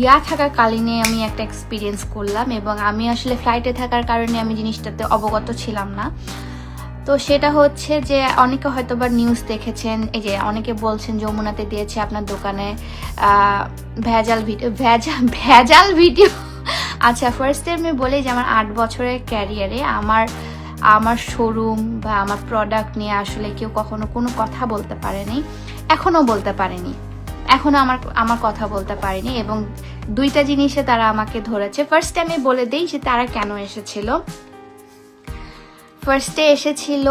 ইয়া থাকাকালীনে আমি একটা এক্সপিরিয়েন্স করলাম এবং আমি আসলে ফ্লাইটে থাকার কারণে আমি জিনিসটাতে অবগত ছিলাম না। তো সেটা হচ্ছে যে অনেকে হয়তো বা নিউজ দেখেছেন, এই যে অনেকে বলছেন যমুনাতে দিয়েছে আপনার দোকানে ভেজাল ভিডিও ভেজাল ভেজাল ভিডিও আচ্ছা ফার্স্টে আমি বলি যে আমার আট বছরের ক্যারিয়ারে আমার আমার শোরুম বা আমার প্রোডাক্ট নিয়ে আসলে কেউ কখনো কোনো কথা বলতে পারেনি এখনও বলতে পারেনি। এখনও আমার আমার কথা বলতে পারেনি এবং দুইটা জিনিসে তারা আমাকে ধরেছে। ফার্স্ট আমি বলে দিই যে তারা কেন এসেছিল। ফার্স্টে এসেছিল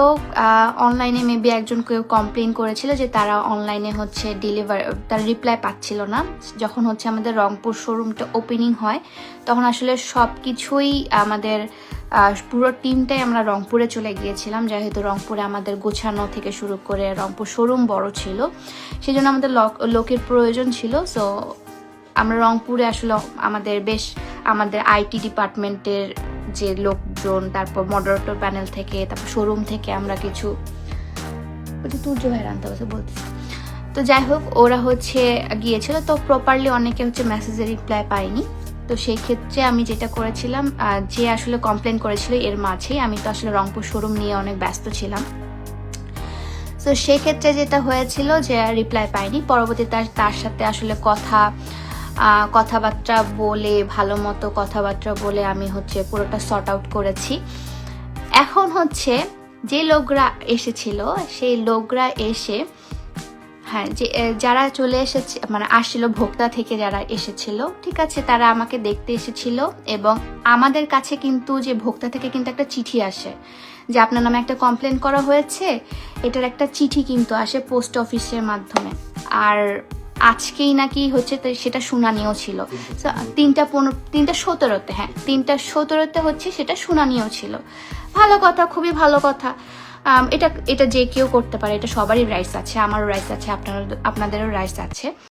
অনলাইনে মেবি একজন কেউ কমপ্লেন করেছিল যে তারা অনলাইনে হচ্ছে ডেলিভার তার রিপ্লাই পাচ্ছিল না। যখন হচ্ছে আমাদের রংপুর শোরুমটা ওপেনিং হয়, তখন আসলে সব কিছুই আমাদের পুরো টিমটাই আমরা রংপুরে চলে গিয়েছিলাম, যেহেতু রংপুরে আমাদের গোছানো থেকে শুরু করে রংপুর শোরুম বড় ছিল। সেই জন্য আমাদের লোক- লোকের প্রয়োজন ছিল। সো আমরা রংপুরে আসলে আমাদের বেশ, আমাদের আইটি ডিপার্টমেন্টের যে লোকজন, তারপর মডারেটর প্যানেল থেকে, তারপর শোরুম থেকে আমরা কিছু তুর্য ভাইয়ের আনতে হবে বলতেছি। তো যাই হোক, ওরা হচ্ছে গিয়েছিল, তো প্রপারলি অনেকে হচ্ছে মেসেজের রিপ্লাই পায়নি। তো সেই ক্ষেত্রে আমি যেটা করেছিলাম যে আসলে কমপ্লেন করেছিল এর মাঝেই, আমি তো আসলে রংপুর শোরুম নিয়ে অনেক ব্যস্ত ছিলাম। তো সেক্ষেত্রে যেটা হয়েছিল যে রিপ্লাই পাইনি পরবর্তীতে তার সাথে আসলে কথা কথাবার্তা বলে, ভালো মতো কথাবার্তা বলে আমি হচ্ছে পুরোটা সর্ট আউট করেছি। এখন হচ্ছে যে লোকরা এসেছিল, সেই লোকরা এসে হ্যাঁ যে যারা চলে এসেছে মানে আসছিল, ভোক্তা থেকে যারা এসেছিল, ঠিক আছে, তারা আমাকে দেখতে এসেছিল এবং আমাদের কাছে কিন্তু যে ভোক্তা থেকে কিন্তু একটা চিঠি আসে, যে আপনার নামে একটা কমপ্লেন করা হয়েছে, এটার একটা চিঠি কিন্তু আসে পোস্ট অফিসের মাধ্যমে। আর আজকেই নাকি হচ্ছে সেটা শুনানিও ছিল। তিনটা পনেরো, তিনটা সতেরোতে হ্যাঁ তিনটা সতেরোতে হচ্ছে সেটা শুনানিও ছিল। ভালো কথা, খুবই ভালো কথা। এটা এটা যে কেউ করতে পারে, এটা সবারই রাইস আছে, আমারও রাইস আছে, আপনার, আপনাদেরও রাইস আছে।